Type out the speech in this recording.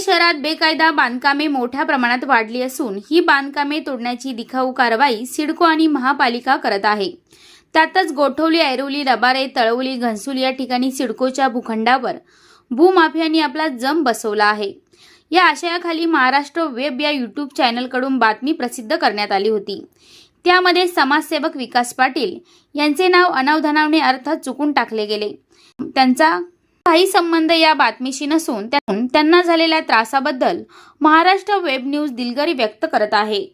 शहरात बेकायदा बांधकामे मोठ्या प्रमाणात वाढली असून ही बांधकामे तोडण्याची दिखाऊ कारवाई सिडको आणि महापालिका करत आहे. त्यातच गोठवली ऐरोली रबारे तळवली घनसुली या ठिकाणी सिडकोच्या भूखंडावर भूमाफियांनी आपला जम बसवला आहे. या आशयाखाली महाराष्ट्र वेब या यूट्यूब चॅनलकडून बातमी प्रसिद्ध करण्यात आली होती. त्यामध्ये समाजसेवक विकास पाटील यांचे नाव अनावधानाने अर्थात चुकून टाकले गेले. त्यांचा काही संबंध या बातमीशी नसून त्यातून त्यांना झालेल्या त्रासाबद्दल महाराष्ट्र वेब न्यूज दिलगरी व्यक्त करत आहे.